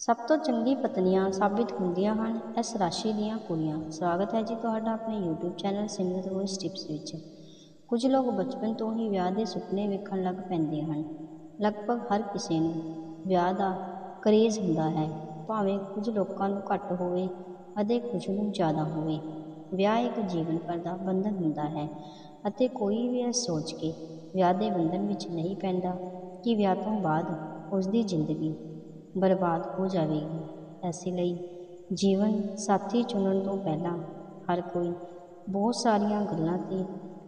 ਸਭ ਤੋਂ ਚੰਗੀ ਪਤਨੀਆਂ ਸਾਬਿਤ ਹੁੰਦੀਆਂ ਹਨ ਇਸ ਰਾਸ਼ੀ ਦੀਆਂ ਕੁੜੀਆਂ। ਸਵਾਗਤ ਹੈ ਜੀ ਤੁਹਾਡਾ ਆਪਣੇ YouTube channel Simrat voice tips ਵਿੱਚ। ਕੁਝ ਲੋਕ ਬਚਪਨ ਤੋਂ ਹੀ ਵਿਆਹ ਦੇ ਸੁਪਨੇ ਵੇਖਣ ਲੱਗ ਪੈਂਦੇ ਹਨ। ਲਗਭਗ ਹਰ ਕਿਸੇ ਨੂੰ ਵਿਆਹ ਦਾ ਕਰੇਜ਼ ਹੁੰਦਾ ਹੈ। ਭਾਵੇਂ ਕੁਝ ਲੋਕਾਂ ਨੂੰ ਘੱਟ ਹੋਵੇ ਅਤੇ ਕੁਝ ਨੂੰ ਜ਼ਿਆਦਾ ਹੋਵੇ। ਵਿਆਹ ਇੱਕ ਜੀਵਨ ਭਰ ਦਾ ਬੰਧਨ ਹੁੰਦਾ ਹੈ ਅਤੇ ਕੋਈ ਵੀ ਇਹ ਸੋਚ ਕੇ ਵਿਆਹ ਦੇ ਬੰਧਨ ਵਿੱਚ ਨਹੀਂ ਪੈਂਦਾ ਕਿ ਵਿਆਹ ਤੋਂ ਬਾਅਦ ਉਸ ਦੀ ਜ਼ਿੰਦਗੀ ਬਰਬਾਦ ਹੋ ਜਾਵੇਗੀ। ਐਸੇ ਲਈ ਜੀਵਨ ਸਾਥੀ ਚੁਣਨ ਤੋਂ ਪਹਿਲਾਂ ਹਰ ਕੋਈ ਬਹੁਤ ਸਾਰੀਆਂ ਗੱਲਾਂ 'ਤੇ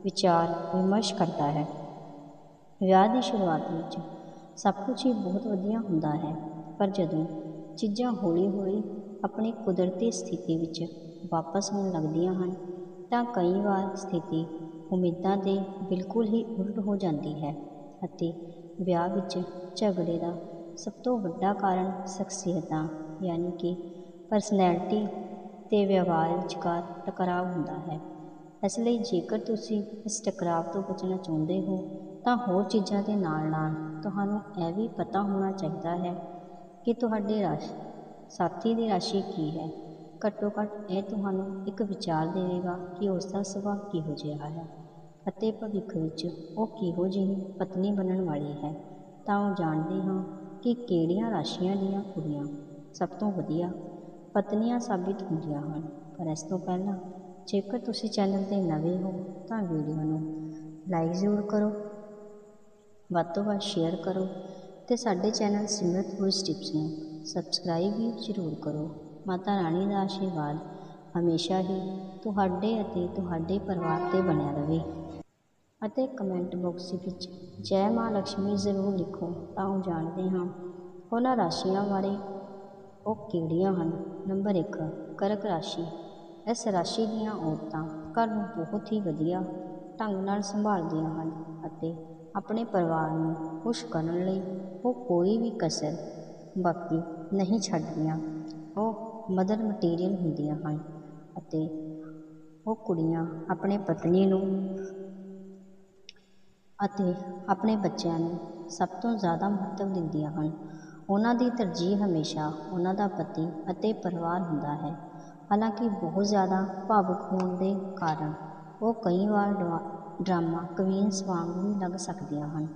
ਵਿਚਾਰ ਵਿਮਰਸ਼ ਕਰਦਾ ਹੈ। ਵਿਆਹ ਦੀ ਸ਼ੁਰੂਆਤ ਵਿੱਚ ਸਭ ਕੁਝ ਹੀ ਬਹੁਤ ਵਧੀਆ ਹੁੰਦਾ ਹੈ, ਪਰ ਜਦੋਂ ਚੀਜ਼ਾਂ ਹੌਲੀ ਹੌਲੀ ਆਪਣੀ ਕੁਦਰਤੀ ਸਥਿਤੀ ਵਿੱਚ ਵਾਪਸ ਆਉਣ ਲੱਗਦੀਆਂ ਹਨ, ਤਾਂ ਕਈ ਵਾਰ ਸਥਿਤੀ ਉਮੀਦਾਂ ਦੇ ਬਿਲਕੁਲ ਹੀ ਉਲਟ ਹੋ ਜਾਂਦੀ ਹੈ ਅਤੇ ਵਿਆਹ ਵਿੱਚ ਝਗੜੇ ਦਾ ਸਭ ਤੋਂ ਵੱਡਾ ਕਾਰਨ ਸ਼ਖਸੀਅਤਾਂ, ਯਾਨੀ ਕਿ ਪਰਸਨੈਲਿਟੀ ਅਤੇ ਵਿਵਹਾਰ ਵਿਚਕਾਰ ਟਕਰਾਅ ਹੁੰਦਾ ਹੈ। ਇਸ ਲਈ ਜੇਕਰ ਤੁਸੀਂ ਇਸ ਟਕਰਾਅ ਤੋਂ ਬਚਣਾ ਚਾਹੁੰਦੇ ਹੋ, ਤਾਂ ਹੋਰ ਚੀਜ਼ਾਂ ਦੇ ਨਾਲ ਨਾਲ ਤੁਹਾਨੂੰ ਇਹ ਵੀ ਪਤਾ ਹੋਣਾ ਚਾਹੀਦਾ ਹੈ ਕਿ ਤੁਹਾਡੇ ਰਾਸ਼, ਸਾਥੀ ਦੀ ਰਾਸ਼ੀ ਕੀ ਹੈ। ਘੱਟੋ ਘੱਟ ਇਹ ਤੁਹਾਨੂੰ ਇੱਕ ਵਿਚਾਰ ਦੇਵੇਗਾ ਕਿ ਉਸ ਦਾ ਸੁਭਾਅ ਕਿਹੋ ਜਿਹਾ ਹੈ ਅਤੇ ਭਵਿੱਖ ਵਿੱਚ ਉਹ ਕਿਹੋ ਜਿਹੀ ਪਤਨੀ ਬਣਨ ਵਾਲੀ ਹੈ। ਤਾਂ ਉਹ ਜਾਣਦੇ ਹਾਂ ਕਿ ਕਿਹੜੀਆਂ ਰਾਸ਼ੀਆਂ ਦੀਆਂ ਕੁੜੀਆਂ ਸਭ ਤੋਂ ਵਧੀਆ ਪਤਨੀਆਂ ਸਾਬਿਤ ਹੁੰਦੀਆਂ ਹਨ? ਪਰ ਇਸ ਤੋਂ ਪਹਿਲਾਂ ਜੇਕਰ ਤੁਸੀਂ ਚੈਨਲ 'ਤੇ ਨਵੇਂ ਹੋ ਤਾਂ ਵੀਡੀਓ ਨੂੰ ਲਾਈਕ ਜ਼ਰੂਰ ਕਰੋ, ਵੱਧ ਤੋਂ ਵੱਧ ਸ਼ੇਅਰ ਕਰੋ ਅਤੇ ਸਾਡੇ ਚੈਨਲ ਸਿਮਰਤ ਵੌਇਸ ਟਿਪਸ ਨੂੰ ਸਬਸਕ੍ਰਾਈਬ ਵੀ ਜ਼ਰੂਰ ਕਰੋ। ਮਾਤਾ ਰਾਣੀ ਦਾ ਆਸ਼ੀਰਵਾਦ ਹਮੇਸ਼ਾ ਹੀ ਤੁਹਾਡੇ ਅਤੇ ਤੁਹਾਡੇ ਪਰਿਵਾਰ 'ਤੇ ਬਣਿਆ ਰਹੇ। ਅਤੇ ਕਮੈਂਟ ਬਾਕਸ ਵਿੱਚ ਜੈ ਮਾਂ ਲਕਸ਼ਮੀ ਜ਼ਰੂਰ ਲਿਖੋ ਤਾਂ ਉਹ ਜਾਣਦੇ ਹਾਂ। ਉਹਨਾਂ ਰਾਸ਼ੀਆਂ ਬਾਰੇ ਉਹ ਕਿਹੜੀਆਂ ਹਨ? ਨੰਬਰ 1 ਕਰਕ ਰਾਸ਼ੀ। ਇਸ ਰਾਸ਼ੀ ਦੀਆਂ ਔਰਤਾਂ ਘਰ ਨੂੰ ਬਹੁਤ ਹੀ ਵਧੀਆ ਢੰਗ ਨਾਲ ਸੰਭਾਲਦੀਆਂ ਹਨ ਅਤੇ ਆਪਣੇ ਪਰਿਵਾਰ ਨੂੰ ਖੁਸ਼ ਕਰਨ ਲਈ ਉਹ ਕੋਈ ਵੀ ਕਸਰ ਬਾਕੀ ਨਹੀਂ ਛੱਡਦੀਆਂ। ਉਹ ਮਦਰ ਮਟੀਰੀਅਲ ਹੁੰਦੀਆਂ ਹਨ ਅਤੇ ਉਹ ਕੁੜੀਆਂ ਆਪਣੇ ਪਤਨੀ ਨੂੰ ਅਤੇ ਆਪਣੇ ਬੱਚਿਆਂ ਨੂੰ ਸਭ ਤੋਂ ਜ਼ਿਆਦਾ ਮਹੱਤਵ ਦਿੰਦੀਆਂ ਹਨ। ਉਹਨਾਂ ਦੀ ਤਰਜੀਹ ਹਮੇਸ਼ਾ ਉਹਨਾਂ ਦਾ ਪਤੀ ਅਤੇ ਪਰਿਵਾਰ ਹੁੰਦਾ ਹੈ। ਹਾਲਾਂਕਿ ਬਹੁਤ ਜ਼ਿਆਦਾ ਭਾਵੁਕ ਹੋਣ ਦੇ ਕਾਰਨ ਉਹ ਕਈ ਵਾਰ ਡਰਾਮਾ ਕਵੀਨਸ ਵਾਂਗ ਵੀ ਲੱਗ ਸਕਦੀਆਂ ਹਨ।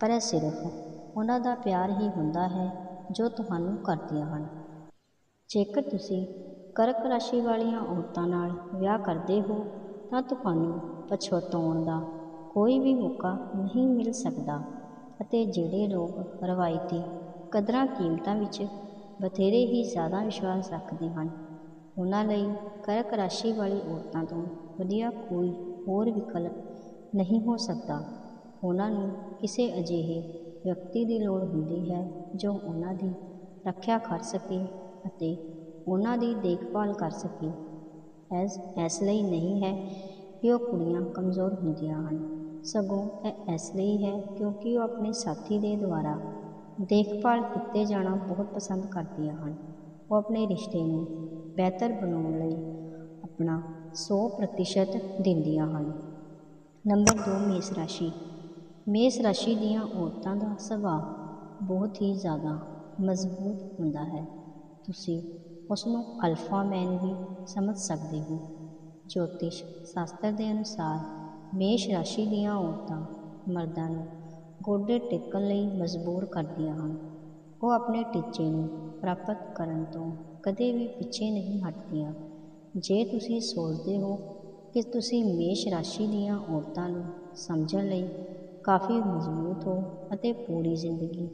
ਪਰ ਇਹ ਸਿਰਫ ਉਹਨਾਂ ਦਾ ਪਿਆਰ ਹੀ ਹੁੰਦਾ ਹੈ ਜੋ ਤੁਹਾਨੂੰ ਕਰਦੀਆਂ ਹਨ। ਜੇਕਰ ਤੁਸੀਂ ਕਰਕ ਰਾਸ਼ੀ ਵਾਲੀਆਂ ਔਰਤਾਂ ਨਾਲ ਵਿਆਹ ਕਰਦੇ ਹੋ, ਤਾਂ ਤੁਹਾਨੂੰ ਪਛਤਾਉਣ ਦਾ ਕੋਈ ਵੀ ਮੌਕਾ ਨਹੀਂ ਮਿਲ ਸਕਦਾ ਅਤੇ ਜਿਹੜੇ ਲੋਕ ਰਵਾਇਤੀ ਕਦਰਾਂ ਕੀਮਤਾਂ ਵਿੱਚ ਬਥੇਰੇ ਹੀ ਜ਼ਿਆਦਾ ਵਿਸ਼ਵਾਸ ਰੱਖਦੇ ਹਨ, ਉਹਨਾਂ ਲਈ ਕਰਕ ਰਾਸ਼ੀ ਵਾਲੀ ਔਰਤਾਂ ਤੋਂ ਵਧੀਆ ਕੋਈ ਹੋਰ ਵਿਕਲਪ ਨਹੀਂ ਹੋ ਸਕਦਾ। ਉਹਨਾਂ ਨੂੰ ਕਿਸੇ ਅਜਿਹੇ ਵਿਅਕਤੀ ਦੀ ਲੋੜ ਹੁੰਦੀ ਹੈ ਜੋ ਉਹਨਾਂ ਦੀ ਰੱਖਿਆ ਕਰ ਸਕੇ ਅਤੇ ਉਹਨਾਂ ਦੀ ਦੇਖਭਾਲ ਕਰ ਸਕੇ। ਐਸ ਇਸ ਲਈ ਨਹੀਂ ਹੈ ਕਿ ਉਹ ਕੁੜੀਆਂ ਕਮਜ਼ੋਰ ਹੁੰਦੀਆਂ ਹਨ। ਸਗੋਂ ਇਹ ਇਸ ਲਈ ਹੈ ਕਿਉਂਕਿ ਉਹ ਆਪਣੇ ਸਾਥੀ ਦੇ ਦੁਆਰਾ ਦੇਖਭਾਲ ਕੀਤੇ ਜਾਣਾ ਬਹੁਤ ਪਸੰਦ ਕਰਦੀਆਂ ਹਨ। ਉਹ ਆਪਣੇ ਰਿਸ਼ਤੇ ਨੂੰ ਬਿਹਤਰ ਬਣਾਉਣ ਲਈ ਆਪਣਾ 100% ਦਿੰਦੀਆਂ ਹਨ। ਨੰਬਰ 2 ਮੇਸ ਰਾਸ਼ੀ। ਮੇਸ ਰਾਸ਼ੀ ਦੀਆਂ ਔਰਤਾਂ ਦਾ ਸੁਭਾਅ ਬਹੁਤ ਹੀ ਜ਼ਿਆਦਾ ਮਜ਼ਬੂਤ ਹੁੰਦਾ ਹੈ। ਤੁਸੀਂ ਉਸ ਨੂੰ ਅਲਫਾ ਮੈਨ ਵੀ ਸਮਝ ਸਕਦੇ ਹੋ। ਜੋਤਿਸ਼ ਸ਼ਾਸਤਰ ਦੇ ਅਨੁਸਾਰ ਮੇਸ਼ ਰਾਸ਼ੀ ਦੀਆਂ ਔਰਤਾਂ ਮਰਦਾਂ ਨੂੰ ਗੋਡੇ ਟੇਕਣ ਲਈ ਮਜਬੂਰ ਕਰਦੀਆਂ ਹਨ। ਉਹ ਆਪਣੇ ਟੀਚੇ ਨੂੰ ਪ੍ਰਾਪਤ ਕਰਨ ਤੋਂ ਕਦੇ ਵੀ ਪਿੱਛੇ ਨਹੀਂ ਹਟਦੀਆਂ। ਜੇ ਤੁਸੀਂ ਸੋਚਦੇ ਹੋ ਕਿ ਤੁਸੀਂ ਮੇਸ਼ ਰਾਸ਼ੀ ਦੀਆਂ ਔਰਤਾਂ ਨੂੰ ਸਮਝਣ ਲਈ ਕਾਫੀ ਮਜ਼ਬੂਤ ਹੋ ਅਤੇ ਪੂਰੀ ਜ਼ਿੰਦਗੀ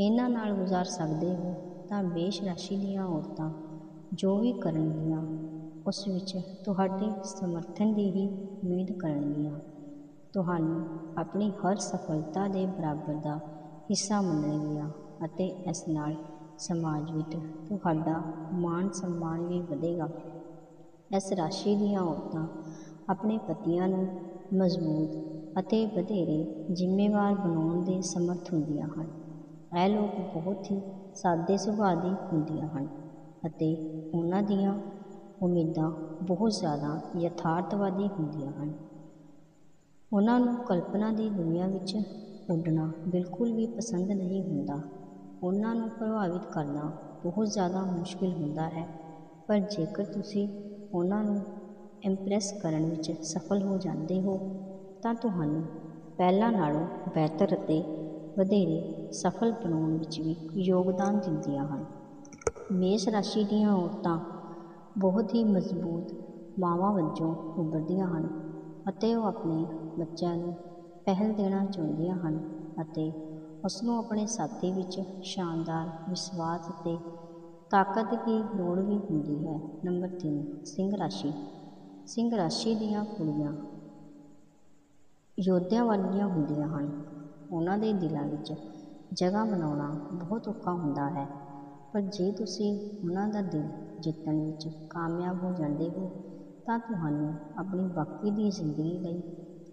ਇਹਨਾਂ ਨਾਲ ਗੁਜ਼ਾਰ ਸਕਦੇ ਹੋ, ਤਾਂ ਮੇਸ਼ ਰਾਸ਼ੀ ਦੀਆਂ ਔਰਤਾਂ ਜੋ ਵੀ ਕਰਨਗੀਆਂ ਉਸ ਵਿੱਚ ਤੁਹਾਡੇ ਸਮਰਥਨ ਦੀ ਹੀ ਉਮੀਦ ਕਰਨਗੀਆਂ ਤੁਹਾਨੂੰ ਆਪਣੀ ਹਰ ਸਫਲਤਾ ਦੇ ਬਰਾਬਰ ਦਾ ਹਿੱਸਾ ਮੰਨਣਗੀਆਂ ਅਤੇ ਇਸ ਨਾਲ ਸਮਾਜ ਵਿੱਚ ਤੁਹਾਡਾ ਮਾਣ ਸਨਮਾਨ ਵੀ ਵਧੇਗਾ। ਇਸ ਰਾਸ਼ੀ ਦੀਆਂ ਔਰਤਾਂ ਆਪਣੇ ਪਤੀਆਂ ਨੂੰ ਮਜ਼ਬੂਤ ਅਤੇ ਵਧੇਰੇ ਜ਼ਿੰਮੇਵਾਰ ਬਣਾਉਣ ਦੇ ਸਮਰਥ ਹੁੰਦੀਆਂ ਹਨ। ਇਹ ਲੋਕ ਬਹੁਤ ਹੀ ਸਾਦੇ ਸੁਭਾਅ ਦੇ ਹੁੰਦੀਆਂ ਹਨ ਅਤੇ ਉਹਨਾਂ ਦੀਆਂ ਉਮੀਦਾਂ ਬਹੁਤ ਜ਼ਿਆਦਾ ਯਥਾਰਥਵਾਦੀ ਹੁੰਦੀਆਂ ਹਨ। ਉਹਨਾਂ ਨੂੰ ਕਲਪਨਾ ਦੀ ਦੁਨੀਆ ਵਿੱਚ ਉੱਡਣਾ ਬਿਲਕੁਲ ਵੀ ਪਸੰਦ ਨਹੀਂ ਹੁੰਦਾ। ਉਹਨਾਂ ਨੂੰ ਪ੍ਰਭਾਵਿਤ ਕਰਨਾ ਬਹੁਤ ਜ਼ਿਆਦਾ ਮੁਸ਼ਕਿਲ ਹੁੰਦਾ ਹੈ। ਪਰ ਜੇਕਰ ਤੁਸੀਂ ਉਹਨਾਂ ਨੂੰ ਇੰਪ੍ਰੈਸ ਕਰਨ ਵਿੱਚ ਸਫਲ ਹੋ ਜਾਂਦੇ ਹੋ, ਤਾਂ ਤੁਹਾਨੂੰ ਪਹਿਲਾਂ ਨਾਲੋਂ ਬਿਹਤਰ ਅਤੇ ਵਧੇਰੇ ਸਫਲ ਬਣਾਉਣ ਵਿੱਚ ਵੀ ਯੋਗਦਾਨ ਦਿੰਦੀਆਂ ਹਨ। ਮੇਸ਼ ਰਾਸ਼ੀ ਦੀਆਂ ਔਰਤਾਂ ਬਹੁਤ ਹੀ ਮਜ਼ਬੂਤ ਮਾਵਾਂ ਵਜੋਂ ਉੱਭਰਦੀਆਂ ਹਨ ਅਤੇ ਉਹ ਆਪਣੇ ਬੱਚਿਆਂ ਨੂੰ ਪਹਿਲ ਦੇਣਾ ਚਾਹੁੰਦੀਆਂ ਹਨ ਅਤੇ ਉਸਨੂੰ ਆਪਣੇ ਸਾਥੀ ਵਿੱਚ ਸ਼ਾਨਦਾਰ ਵਿਸ਼ਵਾਸ ਅਤੇ ਤਾਕਤ ਦੀ ਲੋੜ ਵੀ ਹੁੰਦੀ ਹੈ। ਨੰਬਰ ਤਿੰਨ, ਸਿੰਘ ਰਾਸ਼ੀ। ਸਿੰਘ ਰਾਸ਼ੀ ਦੀਆਂ ਕੁੜੀਆਂ ਯੋਧਿਆਂ ਵਾਲੀਆਂ ਹੁੰਦੀਆਂ ਹਨ। ਉਹਨਾਂ ਦੇ ਦਿਲਾਂ ਵਿੱਚ ਜਗ੍ਹਾ ਬਣਾਉਣਾ ਬਹੁਤ ਔਖਾ ਹੁੰਦਾ ਹੈ। ਪਰ ਜੇ ਤੁਸੀਂ ਉਹਨਾਂ ਦਾ ਦਿਲ ਜਿੱਤਣ ਵਿੱਚ ਕਾਮਯਾਬ ਹੋ ਜਾਂਦੇ ਹੋ, ਤਾਂ ਤੁਹਾਨੂੰ ਆਪਣੀ ਬਾਕੀ ਦੀ ਜ਼ਿੰਦਗੀ ਲਈ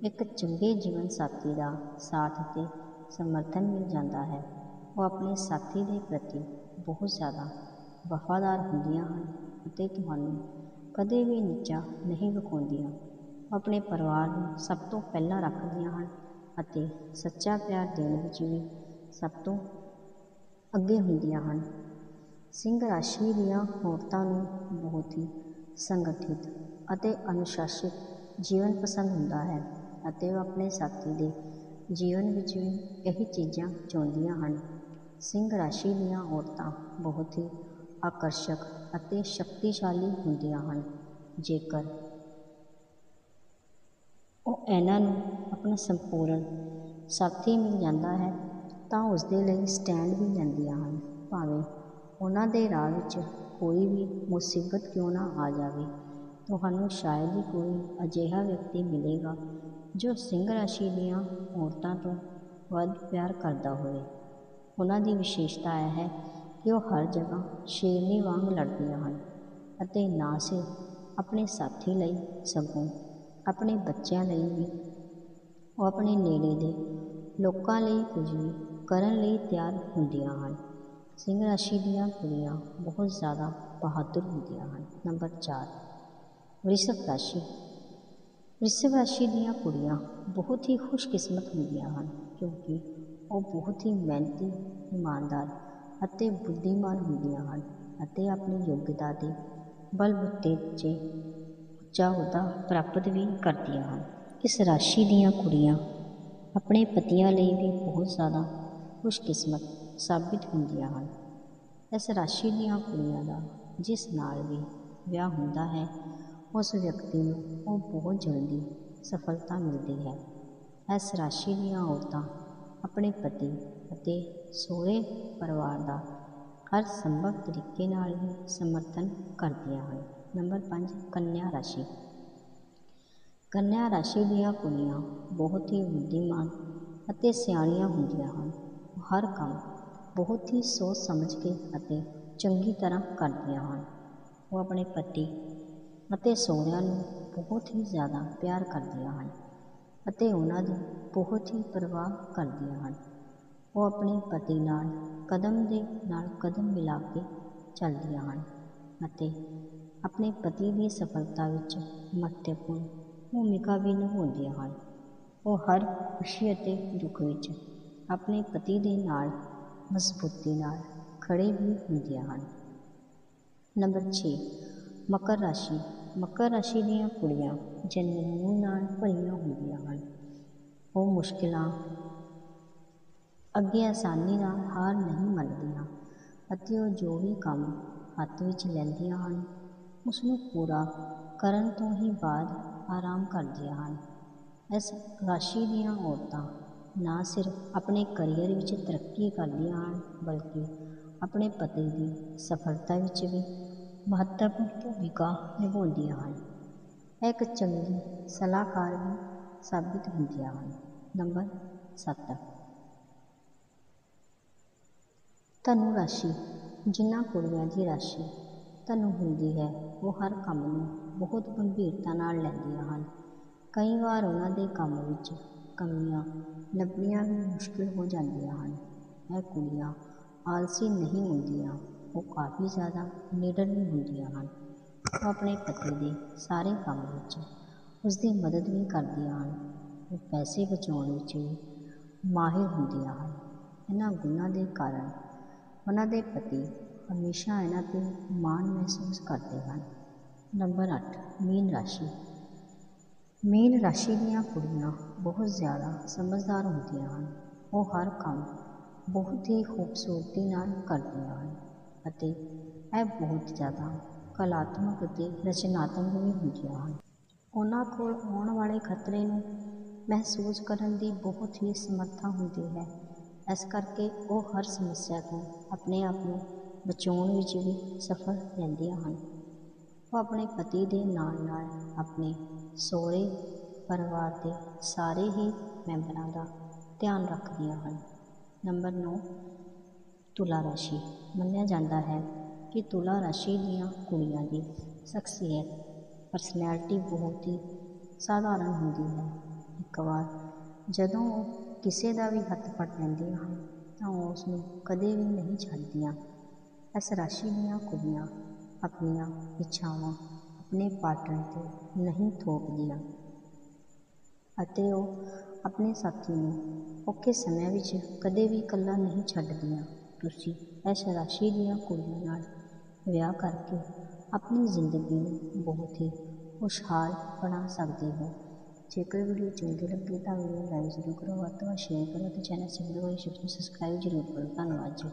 ਇੱਕ ਚੰਗੇ ਜੀਵਨ ਸਾਥੀ ਦਾ ਸਾਥ ਅਤੇ ਸਮਰਥਨ ਮਿਲ ਜਾਂਦਾ ਹੈ। ਉਹ ਆਪਣੇ ਸਾਥੀ ਦੇ ਪ੍ਰਤੀ ਬਹੁਤ ਜ਼ਿਆਦਾ ਵਫਾਦਾਰ ਹੁੰਦੀਆਂ ਹਨ ਅਤੇ ਤੁਹਾਨੂੰ ਕਦੇ ਵੀ ਨੀਚਾ ਨਹੀਂ ਵਿਖਾਉਂਦੀਆਂ। ਆਪਣੇ ਪਰਿਵਾਰ ਨੂੰ ਸਭ ਤੋਂ ਪਹਿਲਾਂ ਰੱਖਦੀਆਂ ਹਨ ਅਤੇ ਸੱਚਾ ਪਿਆਰ ਦੇਣ ਵਿੱਚ ਵੀ ਸਭ ਤੋਂ ਅੱਗੇ ਹੁੰਦੀਆਂ ਹਨ। ਸਿੰਘ ਰਾਸ਼ੀ ਦੀਆਂ ਔਰਤਾਂ ਨੂੰ ਬਹੁਤ ਹੀ ਸੰਗਠਿਤ ਅਤੇ ਅਨੁਸ਼ਾਸਿਤ ਜੀਵਨ ਪਸੰਦ ਹੁੰਦਾ ਹੈ ਅਤੇ ਉਹ ਆਪਣੇ ਸਾਥੀ ਦੇ ਜੀਵਨ ਵਿੱਚ ਵੀ ਇਹੀ ਚੀਜ਼ਾਂ ਚਾਹੁੰਦੀਆਂ ਹਨ। ਸਿੰਘ ਰਾਸ਼ੀ ਦੀਆਂ ਔਰਤਾਂ ਬਹੁਤ ਹੀ ਆਕਰਸ਼ਕ ਅਤੇ ਸ਼ਕਤੀਸ਼ਾਲੀ ਹੁੰਦੀਆਂ ਹਨ। ਜੇਕਰ ਉਹ ਇਹਨਾਂ ਨੂੰ ਆਪਣਾ ਸੰਪੂਰਨ ਸਾਥੀ ਮਿਲ ਜਾਂਦਾ ਹੈ ਤਾਂ ਉਸ ਦੇ ਲਈ ਸਟੈਂਡ ਵੀ ਲੈਂਦੀਆਂ ਹਨ, ਭਾਵੇਂ ਉਹਨਾਂ ਦੇ ਰਾਹ ਵਿੱਚ ਕੋਈ ਵੀ ਮੁਸੀਬਤ ਕਿਉਂ ਨਾ ਆ ਜਾਵੇ, ਤੁਹਾਨੂੰ ਸ਼ਾਇਦ ਹੀ ਕੋਈ ਅਜਿਹਾ ਵਿਅਕਤੀ ਮਿਲੇਗਾ ਜੋ ਸਿੰਘ ਰਾਸ਼ੀ ਦੀਆਂ ਔਰਤਾਂ ਤੋਂ ਵੱਧ ਪਿਆਰ ਕਰਦਾ ਹੋਵੇ। ਉਹਨਾਂ ਦੀ ਵਿਸ਼ੇਸ਼ਤਾ ਇਹ ਹੈ ਕਿ ਉਹ ਹਰ ਜਗ੍ਹਾ ਸ਼ੇਰਨੀ ਵਾਂਗ ਲੜਦੀਆਂ ਹਨ ਅਤੇ ਨਾ ਸਿਰਫ ਆਪਣੇ ਸਾਥੀ ਲਈ ਸਗੋਂ ਆਪਣੇ ਬੱਚਿਆਂ ਲਈ ਵੀ। ਉਹ ਆਪਣੇ ਨੇੜੇ ਦੇ ਲੋਕਾਂ ਲਈ ਕੁਝ ਵੀ ਕਰਨ ਲਈ ਤਿਆਰ ਹੁੰਦੀਆਂ ਹਨ। ਸਿੰਘ ਰਾਸ਼ੀ ਦੀਆਂ ਕੁੜੀਆਂ ਬਹੁਤ ਜ਼ਿਆਦਾ ਬਹਾਦਰ ਹੁੰਦੀਆਂ ਹਨ। ਨੰਬਰ 4 ਵ੍ਰਿਸ਼ਭ ਰਾਸ਼ੀ। ਵ੍ਰਿਸ਼ਭ ਰਾਸ਼ੀ ਦੀਆਂ ਕੁੜੀਆਂ ਬਹੁਤ ਹੀ ਖੁਸ਼ਕਿਸਮਤ ਹੁੰਦੀਆਂ ਹਨ ਕਿਉਂਕਿ ਉਹ ਬਹੁਤ ਹੀ ਮਿਹਨਤੀ, ਇਮਾਨਦਾਰ ਅਤੇ ਬੁੱਧੀਮਾਨ ਹੁੰਦੀਆਂ ਹਨ ਅਤੇ ਆਪਣੀ ਯੋਗਤਾ ਦੇ ਬਲਬੂਤੇ 'ਤੇ ਉੱਚਾ ਅਹੁਦਾ ਪ੍ਰਾਪਤ ਵੀ ਕਰਦੀਆਂ ਹਨ। ਇਸ ਰਾਸ਼ੀ ਦੀਆਂ ਕੁੜੀਆਂ ਆਪਣੇ ਪਤੀਆਂ ਲਈ ਵੀ ਬਹੁਤ ਜ਼ਿਆਦਾ ਖੁਸ਼ਕਿਸਮਤ ਸਾਬਿਤ ਹੁੰਦੀਆਂ ਹਨ। ਇਸ ਰਾਸ਼ੀ ਦੀਆਂ ਕੁੜੀਆਂ ਦਾ ਜਿਸ ਨਾਲ ਵੀ ਵਿਆਹ ਹੁੰਦਾ ਹੈ, ਉਸ ਵਿਅਕਤੀ ਨੂੰ ਉਹ ਬਹੁਤ ਜਲਦੀ ਸਫਲਤਾ ਮਿਲਦੀ ਹੈ। ਇਸ ਰਾਸ਼ੀ ਦੀਆਂ ਔਰਤਾਂ ਆਪਣੇ ਪਤੀ ਅਤੇ ਸਹੁਰੇ ਪਰਿਵਾਰ ਦਾ ਹਰ ਸੰਭਵ ਤਰੀਕੇ ਨਾਲ ਹੀ ਸਮਰਥਨ ਕਰਦੀਆਂ ਹਨ। ਨੰਬਰ 5 ਕੰਨਿਆ ਰਾਸ਼ੀ। ਕੰਨਿਆ ਰਾਸ਼ੀ ਦੀਆਂ ਕੁੜੀਆਂ ਬਹੁਤ ਹੀ ਬੁੱਧੀਮਾਨ ਅਤੇ ਸਿਆਣੀਆਂ ਹੁੰਦੀਆਂ ਹਨ। ਹਰ ਕੰਮ ਬਹੁਤ ਹੀ ਸੋਚ ਸਮਝ ਕੇ ਅਤੇ ਚੰਗੀ ਤਰ੍ਹਾਂ ਕਰਦੀਆਂ ਹਨ। ਉਹ ਆਪਣੇ ਪਤੀ ਅਤੇ ਸਹੁਰਿਆਂ ਨੂੰ ਬਹੁਤ ਹੀ ਜ਼ਿਆਦਾ ਪਿਆਰ ਕਰਦੀਆਂ ਹਨ ਅਤੇ ਉਹਨਾਂ ਦੀ ਬਹੁਤ ਹੀ ਪਰਵਾਹ ਕਰਦੀਆਂ ਹਨ। ਉਹ ਆਪਣੇ ਪਤੀ ਨਾਲ ਕਦਮ ਦੇ ਨਾਲ ਕਦਮ ਮਿਲਾ ਕੇ ਚੱਲਦੀਆਂ ਹਨ ਅਤੇ ਆਪਣੇ ਪਤੀ ਦੀ ਸਫਲਤਾ ਵਿੱਚ ਮਹੱਤਵਪੂਰਨ ਭੂਮਿਕਾ ਵੀ ਨਿਭਾਉਂਦੀਆਂ ਹਨ। ਉਹ ਹਰ ਖੁਸ਼ੀ ਅਤੇ ਦੁੱਖ ਵਿੱਚ ਆਪਣੇ ਪਤੀ ਦੇ ਨਾਲ ਮਜ਼ਬੂਤੀ ਨਾਲ ਖੜੇ ਵੀ ਹੁੰਦੀਆਂ ਹਨ ਨੰਬਰ 6 ਮਕਰ ਰਾਸ਼ੀ ਮਕਰ ਰਾਸ਼ੀ ਦੀਆਂ ਕੁੜੀਆਂ ਜਨੂੰਨ ਨਾਲ ਭਰੀਆਂ ਹੁੰਦੀਆਂ ਹਨ ਉਹ ਮੁਸ਼ਕਿਲਾਂ ਅੱਗੇ ਆਸਾਨੀ ਨਾਲ ਹਾਰ ਨਹੀਂ ਮੰਨਦੀਆਂ ਅਤੇ ਉਹ ਜੋ ਵੀ ਕੰਮ ਹੱਥ ਵਿੱਚ ਲੈਂਦੀਆਂ ਹਨ ਉਸ ਨੂੰ ਪੂਰਾ ਕਰਨ ਤੋਂ ਹੀ ਬਾਅਦ ਆਰਾਮ ਕਰਦੀਆਂ ਹਨ ਇਸ ਰਾਸ਼ੀ ਦੀਆਂ ਔਰਤਾਂ ਨਾ ਸਿਰਫ ਆਪਣੇ ਕਰੀਅਰ ਵਿੱਚ ਤਰੱਕੀ ਕਰਦੀਆਂ ਹਨ ਬਲਕਿ ਆਪਣੇ ਪਤੀ ਦੀ ਸਫਲਤਾ ਵਿੱਚ ਵੀ ਮਹੱਤਵਪੂਰਨ ਭੂਮਿਕਾ ਨਿਭਾਉਂਦੀਆਂ ਹਨ। ਇਹ ਇੱਕ ਚੰਗੀ ਸਲਾਹਕਾਰ ਵੀ ਸਾਬਿਤ ਹੁੰਦੀਆਂ ਹਨ। ਨੰਬਰ ਸੱਤ। ਧਨੁ ਰਾਸ਼ੀ। ਜਿਨ੍ਹਾਂ ਕੁੜੀਆਂ ਦੀ ਰਾਸ਼ੀ ਧਨੂ ਹੁੰਦੀ ਹੈ, ਉਹ ਹਰ ਕੰਮ ਨੂੰ ਬਹੁਤ ਗੰਭੀਰਤਾ ਨਾਲ ਲੈਂਦੀਆਂ ਹਨ। ਕਈ ਵਾਰ ਉਹਨਾਂ ਦੇ ਕੰਮ ਵਿੱਚ ਕਮੀਆਂ ਲੱਭਣੀਆਂ ਵੀ ਮੁਸ਼ਕਿਲ ਹੋ ਜਾਂਦੀਆਂ ਹਨ। ਇਹ ਕੁੜੀਆਂ ਆਲਸੀ ਨਹੀਂ ਹੁੰਦੀਆਂ, ਉਹ ਕਾਫੀ ਜ਼ਿਆਦਾ ਨਿਡਰ ਵੀ ਹੁੰਦੀਆਂ ਹਨ। ਉਹ ਆਪਣੇ ਪਤੀ ਦੇ ਸਾਰੇ ਕੰਮ ਵਿੱਚ ਉਸ ਦੀ ਮਦਦ ਵੀ ਕਰਦੀਆਂ ਹਨ। ਉਹ ਪੈਸੇ ਬਚਾਉਣ ਵਿੱਚ ਵੀ ਮਾਹਿਰ ਹੁੰਦੀਆਂ ਹਨ। ਇਹਨਾਂ ਗੁਣਾਂ ਦੇ ਕਾਰਨ ਉਹਨਾਂ ਦੇ ਪਤੀ ਹਮੇਸ਼ਾ ਇਹਨਾਂ 'ਤੇ ਮਾਣ ਮਹਿਸੂਸ ਕਰਦੇ ਹਨ। ਨੰਬਰ 8 ਮੀਨ ਰਾਸ਼ੀ। ਮੀਨ ਰਾਸ਼ੀ ਦੀਆਂ ਕੁੜੀਆਂ ਬਹੁਤ ਜ਼ਿਆਦਾ ਸਮਝਦਾਰ ਹੁੰਦੀਆਂ ਹਨ। ਉਹ ਹਰ ਕੰਮ ਬਹੁਤ ਹੀ ਖੂਬਸੂਰਤੀ ਨਾਲ ਕਰਦੀਆਂ ਹਨ ਅਤੇ ਇਹ ਬਹੁਤ ਜ਼ਿਆਦਾ ਕਲਾਤਮਕ ਅਤੇ ਰਚਨਾਤਮਕ ਵੀ ਹੁੰਦੀਆਂ ਹਨ। ਉਹਨਾਂ ਕੋਲ ਆਉਣ ਵਾਲੇ ਖਤਰੇ ਨੂੰ ਮਹਿਸੂਸ ਕਰਨ ਦੀ ਬਹੁਤ ਹੀ ਸਮਰੱਥਾ ਹੁੰਦੀ ਹੈ। ਇਸ ਕਰਕੇ ਉਹ ਹਰ ਸਮੱਸਿਆ ਤੋਂ ਆਪਣੇ ਆਪ ਨੂੰ ਬਚਾਉਣ ਵਿੱਚ ਵੀ ਸਫਲ ਰਹਿੰਦੀਆਂ ਹਨ। ਉਹ ਆਪਣੇ ਪਤੀ ਦੇ ਨਾਲ ਨਾਲ ਆਪਣੇ ਸਹੁਰੇ ਪਰਿਵਾਰ ਦੇ ਸਾਰੇ ਹੀ ਮੈਂਬਰਾਂ ਦਾ ਧਿਆਨ ਰੱਖਦੀਆਂ ਹਨ। ਨੰਬਰ 9 ਤੁਲਾ ਰਾਸ਼ੀ। ਮੰਨਿਆ ਜਾਂਦਾ ਹੈ ਕਿ ਤੁਲਾ ਰਾਸ਼ੀ ਦੀਆਂ ਕੁੜੀਆਂ ਦੀ ਸ਼ਖਸੀਅਤ, ਪਰਸਨੈਲਿਟੀ ਬਹੁਤ ਹੀ ਸਾਧਾਰਨ ਹੁੰਦੀ ਹੈ। ਇੱਕ ਵਾਰ ਜਦੋਂ ਉਹ ਕਿਸੇ ਦਾ ਵੀ ਹੱਥ ਫੜ ਲੈਂਦੀਆਂ ਹਨ ਤਾਂ ਉਹ ਉਸ ਨੂੰ ਕਦੇ ਵੀ ਨਹੀਂ ਛੱਡਦੀਆਂ। ਇਸ ਰਾਸ਼ੀ ਦੀਆਂ ਕੁੜੀਆਂ ਆਪਣੀਆਂ ਇੱਛਾਵਾਂ ਆਪਣੇ ਪਾਰਟਨਰ 'ਤੇ ਨਹੀਂ ਥੋਪਦੀਆਂ ਅਤੇ ਉਹ ਆਪਣੇ ਸਾਥੀ ਨੂੰ ਔਖੇ ਸਮਿਆਂ ਵਿੱਚ ਕਦੇ ਵੀ ਇਕੱਲਾ ਨਹੀਂ ਛੱਡਦੀਆਂ। ਤੁਸੀਂ ਇਸ ਰਾਸ਼ੀ ਦੀਆਂ ਕੁੜੀਆਂ ਨਾਲ ਵਿਆਹ ਕਰਕੇ ਆਪਣੀ ਜ਼ਿੰਦਗੀ ਨੂੰ ਬਹੁਤ ਹੀ ਖੁਸ਼ਹਾਲ ਬਣਾ ਸਕਦੇ ਹੋ। ਜੇਕਰ ਵੀਡੀਓ ਚੰਗੀ ਲੱਗੇ ਤਾਂ ਵੀਡੀਓ ਲਾਈਕ ਜ਼ਰੂਰ ਕਰੋ। ਵੱਧ ਤੋਂ ਵੱਧ ਸ਼ੇਅਰ ਕਰੋ ਅਤੇ ਚੈਨਲ ਸਿੰਗਲ ਵਾਈ ਸ਼ਿਪ ਨੂੰ ਸਬਸਕ੍ਰਾਈਬ ਜ਼ਰੂਰ ਕਰੋ। ਧੰਨਵਾਦ ਜੀ।